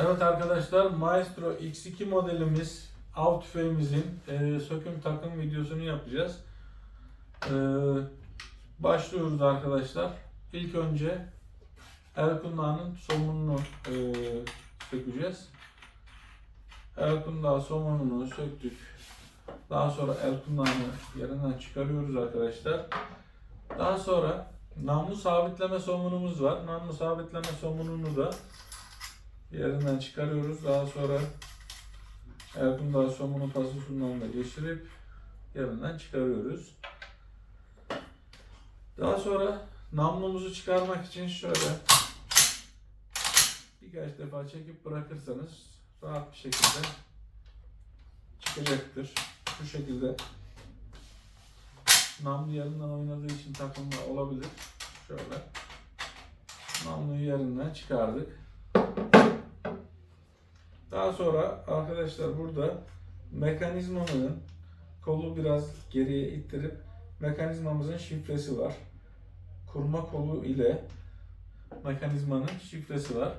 Evet arkadaşlar Maestro X2 modelimiz av tüfeğimizin e, söküm takım videosunu yapacağız. E, başlıyoruz arkadaşlar. İlk önce Erkundağ'ın somununu e, sökeceğiz. Erkundağ somununu söktük. Daha sonra Erkundağ'ı yerinden çıkarıyoruz arkadaşlar. Daha sonra namlu sabitleme somunumuz var. Namlu sabitleme somununu da yerinden çıkarıyoruz. Daha sonra Erkundağ somunu pasosundan da geçirip yerinden çıkarıyoruz. Daha sonra namlumuzu çıkarmak için şöyle birkaç defa çekip bırakırsanız rahat bir şekilde çıkacaktır. Şu şekilde namlu yerinden oynadığı için takılma olabilir. Şöyle namluyu yerinden çıkardık. Daha sonra arkadaşlar burada mekanizmamızın kolu biraz geriye ittirip mekanizmamızın şifresi var. Kurma kolu ile mekanizmanın şifresi var.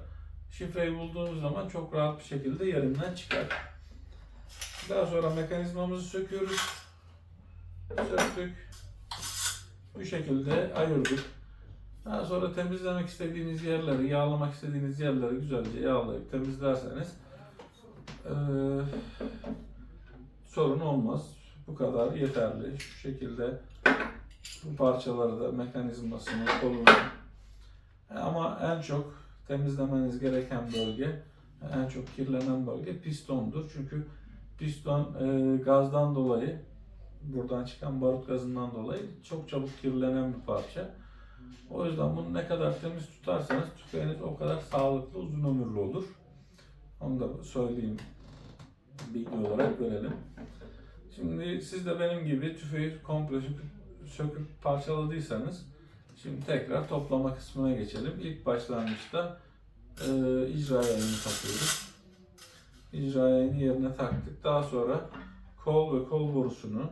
Şifreyi bulduğumuz zaman çok rahat bir şekilde yerinden çıkar. Daha sonra mekanizmamızı söküyoruz. Söktük. Bu şekilde ayırdık. Daha sonra temizlemek istediğiniz yerleri, yağlamak istediğiniz yerleri güzelce yağlayıp temizlerseniz eee, sorun olmaz. Bu kadar yeterli. Şu şekilde bu parçaları da mekanizmasını, kolunu ama en çok temizlemeniz gereken bölge, en çok kirlenen bölge pistondur. Çünkü piston eee, gazdan dolayı, buradan çıkan barut gazından dolayı çok çabuk kirlenen bir parça. O yüzden bunu ne kadar temiz tutarsanız tüfeğiniz o kadar sağlıklı, uzun ömürlü olur. Onu da söyleyeyim, bilgi olarak verelim. Şimdi siz de benim gibi tüfeği komple söküp, parçaladıysanız şimdi tekrar toplama kısmına geçelim. İlk başlangıçta e, icra yayını takıyoruz. İcra yayını yerine taktık. Daha sonra kol ve kol borusunu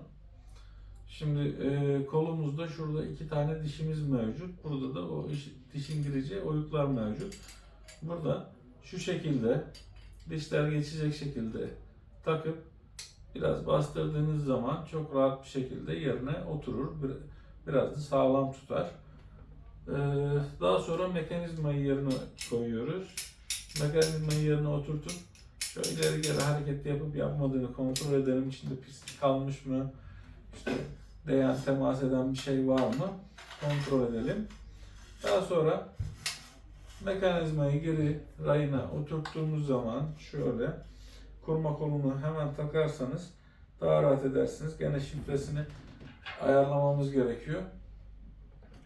Şimdi e, kolumuzda şurada iki tane dişimiz mevcut. Burada da o iş, dişin gireceği oyuklar mevcut. Burada şu şekilde dişler geçecek şekilde takıp biraz bastırdığınız zaman çok rahat bir şekilde yerine oturur. Bir- Biraz da sağlam tutar. E, daha sonra mekanizmayı yerine koyuyoruz. Mekanizmayı yerine oturtup şöyle ileri geri hareket yapıp yapmadığını kontrol edelim. İçinde pislik kalmış mı? İşte değen, temas eden bir şey var mı? Kontrol edelim. Daha sonra mekanizmayı geri rayına oturttuğumuz zaman şöyle kurma kolunu hemen takarsanız daha rahat edersiniz. Gene şifresini ayarlamamız gerekiyor.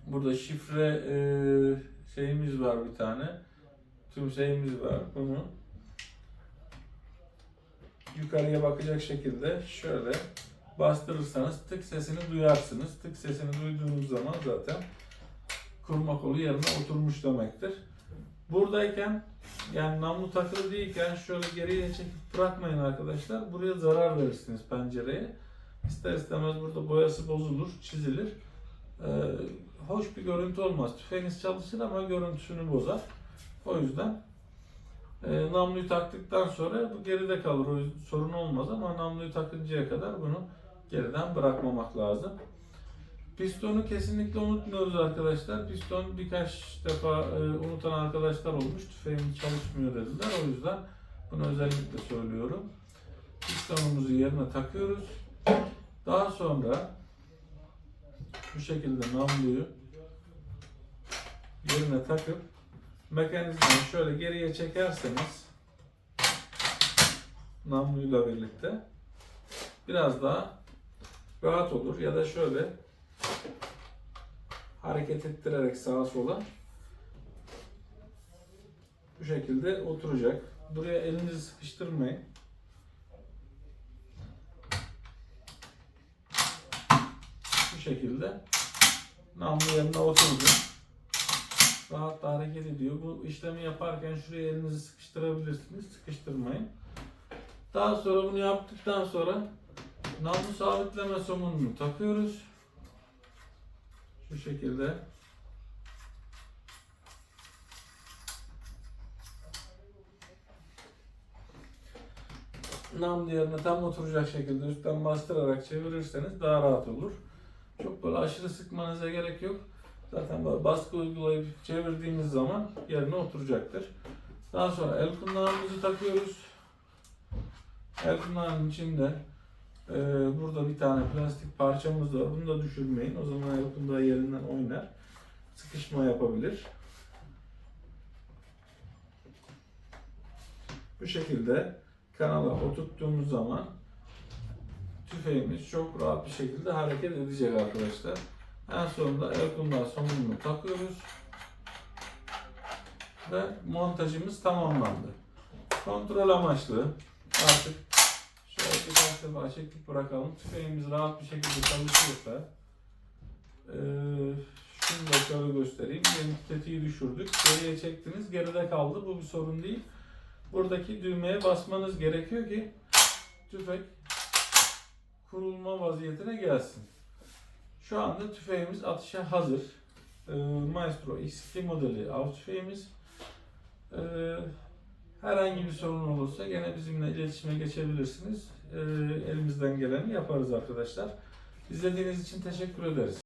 Burada şifre e, şeyimiz var bir tane. Tüm şeyimiz var. Bunu yukarıya bakacak şekilde şöyle bastırırsanız tık sesini duyarsınız. Tık sesini duyduğunuz zaman zaten kurma kolu yerine oturmuş demektir. Buradayken yani namlu takılı değilken şöyle geriye çekip bırakmayın arkadaşlar. Buraya zarar verirsiniz pencereye. İster istemez burada boyası bozulur, çizilir. Ee, hoş bir görüntü olmaz. Tüfeğiniz çalışır ama görüntüsünü bozar. O yüzden e, namluyu taktıktan sonra bu geride kalır. O sorun olmaz ama namluyu takıncaya kadar bunu geriden bırakmamak lazım. Pistonu kesinlikle unutmuyoruz arkadaşlar. Piston birkaç defa e, unutan arkadaşlar olmuş. Tüfeğim çalışmıyor dediler. O yüzden bunu özellikle söylüyorum. Pistonumuzu yerine takıyoruz. Daha sonra bu şekilde namluyu yerine takıp mekanizmayı şöyle geriye çekerseniz namluyla birlikte biraz daha rahat olur ya da şöyle hareket ettirerek sağa sola bu şekilde oturacak. Buraya elinizi sıkıştırmayın. Bu şekilde namlu yerine oturdu. Rahat da hareket ediyor. Bu işlemi yaparken şuraya elinizi sıkıştırabilirsiniz. Sıkıştırmayın. Daha sonra bunu yaptıktan sonra namlu sabitleme somununu takıyoruz. Şu şekilde. nam yerine tam oturacak şekilde üstten bastırarak çevirirseniz daha rahat olur. Çok böyle aşırı sıkmanıza gerek yok. Zaten böyle baskı uygulayıp çevirdiğimiz zaman yerine oturacaktır. Daha sonra el kundağımızı takıyoruz. El kundağının içinde e, burada bir tane plastik parçamız var. Bunu da düşürmeyin. O zaman el kundağı. Sıkışma yapabilir. Bu şekilde kanala oturttuğumuz zaman tüfeğimiz çok rahat bir şekilde hareket edecek arkadaşlar. En sonunda el kundağı sonunu takıyoruz. Ve montajımız tamamlandı. Kontrol amaçlı artık şöyle birkaç defa çekip bırakalım. Tüfeğimiz rahat bir şekilde çalışıyorsa da şöyle göstereyim. Ki tetiği düşürdük. Geriye çektiniz. Geride kaldı. Bu bir sorun değil. Buradaki düğmeye basmanız gerekiyor ki tüfek kurulma vaziyetine gelsin. Şu anda tüfeğimiz atışa hazır. Ee, Maestro X2 modeli av tüfeğimiz. Ee, herhangi bir sorun olursa gene bizimle iletişime geçebilirsiniz. Ee, elimizden geleni yaparız arkadaşlar. İzlediğiniz için teşekkür ederiz.